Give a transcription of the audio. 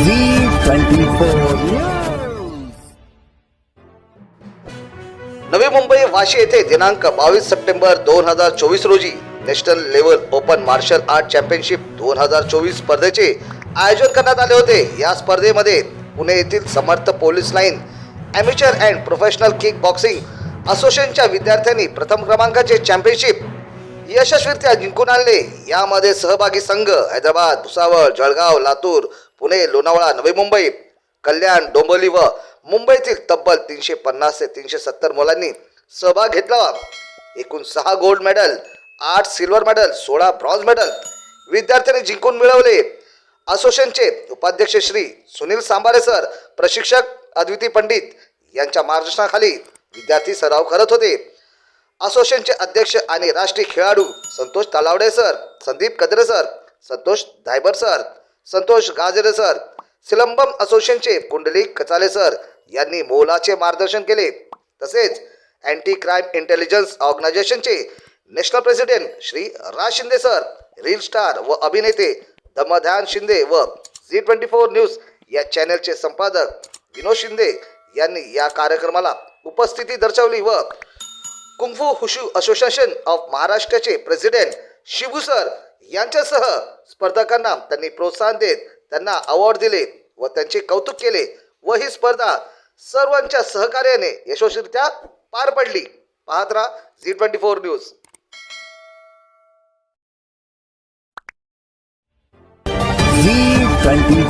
Zee twenty four Navi Mumbai Vashi येथे दिनांक बावीस सप्टेंबर दोन हजार चोवीस रोजी national level open martial art championship दोन हजार चोवीस स्पर्धेचे आयोजन करण्यात आले होते. या स्पर्धेमध्ये पुणे येथील Samarth police line amateur and professional kick boxing असोसिएशनच्या विद्यार्थ्यांनी प्रथम क्रमांकाचे चॅम्पियनशिप यशस्वीरित्या जिंकून आणले. यामध्ये सहभागी संघ हैदराबाद भुसावळ जळगाव लातूर पुणे लोणावळा नवी मुंबई कल्याण डोंबिवली व मुंबईतील तब्बल तीनशे पन्नास ते तीनशे सत्तर मुलांनी सहभाग घेतला. एकूण सहा गोल्ड मेडल आठ सिल्वर मेडल सोळा ब्रॉन्झ मेडल विद्यार्थ्यांनी जिंकून मिळवले. असोसिएशनचे उपाध्यक्ष श्री सुनील सांबारे सर प्रशिक्षक अद्विती पंडित यांच्या मार्गदर्शनाखाली विद्यार्थी सराव करत होते. असोसिएशनचे अध्यक्ष आणि राष्ट्रीय खेळाडू Santosh Talawade sir Sandeep Kadre sir Santosh Dhaybar sir Santosh Gajre sir silambam असोसिएशनचे कुंडली कचाले सर यांनी मोलाचे मार्गदर्शन केले. तसेच अँटी क्राईम इंटेलिजन्स ऑर्गनायझेशनचे national president Shri Raj Shinde sir reel star व अभिनेते धम्मध्यान शिंदे व झी ट्वेंटी फोर न्यूज या चॅनलचे संपादक विनोद शिंदे यांनी या कार्यक्रमाला उपस्थिती दर्शवली व kung fu wushu association of महाराष्ट्राचे प्रेसिडेंट शिबू सर यांच्यासह स्पर्धकांना त्यांनी प्रोत्साहन देत त्यांना अवॉर्ड दिले व त्यांचे कौतुक केले व ही स्पर्धा सर्वांच्या सहकार्याने यशस्वीरित्या पार पडली. पाहत राहा Zee twenty four news Zee twenty